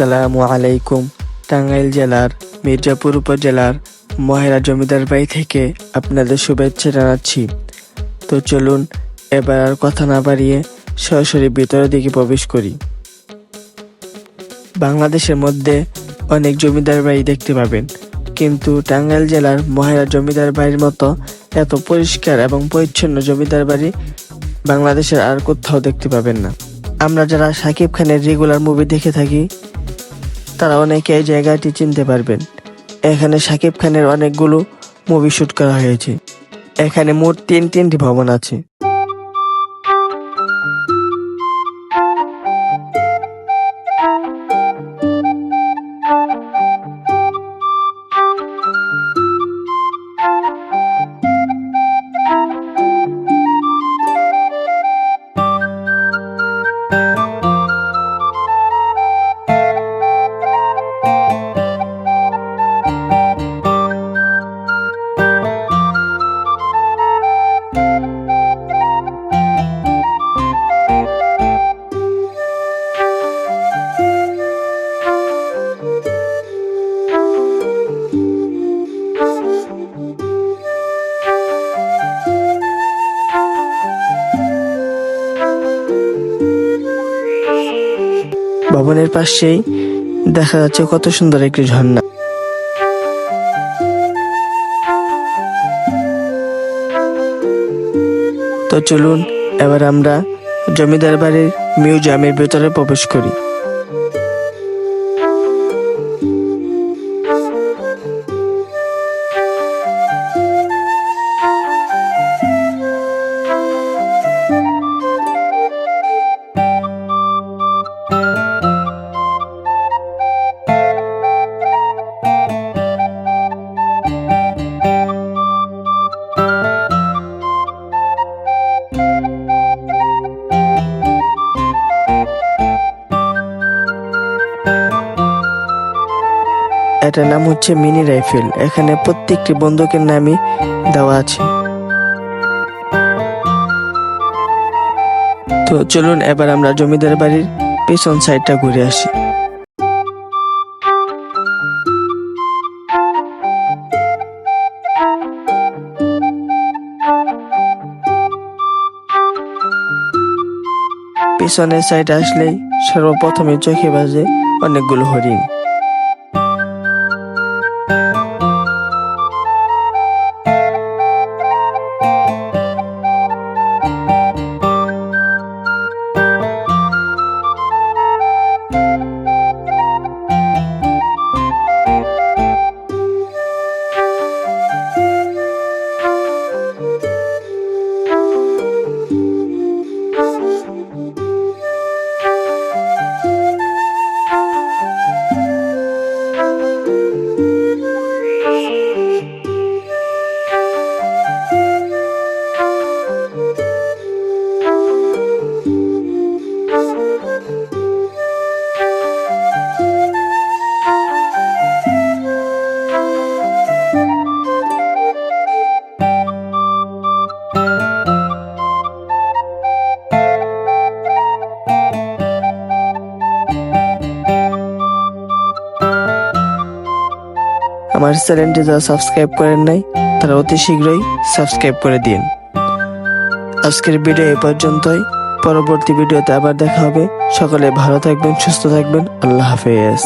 আসসালামু আলাইকুম, টাঙ্গাইল জেলার মির্জাপুর উপজেলার মহেরা জমিদার বাড়ি থেকে আপনাদের শুভেচ্ছা জানাচ্ছি। তো চলুন, এবার আর কথা না বাড়িয়ে সরাসরি ভিতরের দিকে প্রবেশ করি। বাংলাদেশের মধ্যে অনেক জমিদার বাড়ি দেখতে পাবেন, কিন্তু টাঙ্গাইল জেলার মহেরা জমিদার বাড়ির মতো এত পরিষ্কার এবং পরিচ্ছন্ন জমিদার বাড়ি বাংলাদেশের আর কোথাও দেখতে পাবেন না। আমরা যারা সাকিব খানের রেগুলার মুভি দেখে থাকি তারা অনেকে এই জায়গাটি চিনতে পারবেন। এখানে সাকিব খানের অনেকগুলো মুভি শ্যুট করা হয়েছে। এখানে মোট তিন তিনটি ভবন আছে। ভবনের পাশেই দেখা যাচ্ছে কত সুন্দর একটি ঝর্ণা। তো চলুন, এবার আমরা জমিদার বাড়ির মিউজিয়ামের ভেতরে প্রবেশ করি। এটার নাম হচ্ছে মিনি রাইফেল। এখানে প্রত্যেকটি বন্দুকের নামই দেওয়া আছে। তো চলুন, এবার আমরা জমিদার বাড়ির পেছন সাইডটা ঘুরে আসি। পিছনের সাইডে আসলেই সর্বপ্রথমে চোখে বাজে অনেকগুলো হরিণ। আমার চ্যানেলটি যারা সাবস্ক্রাইব করেন নাই, তারা অতি শীঘ্রই সাবস্ক্রাইব করে দিন। আজকের ভিডিও এ পর্যন্তই। পরবর্তী ভিডিওতে আবার দেখা হবে। সকলে ভালো থাকবেন, সুস্থ থাকবেন। আল্লাহ হাফেজ।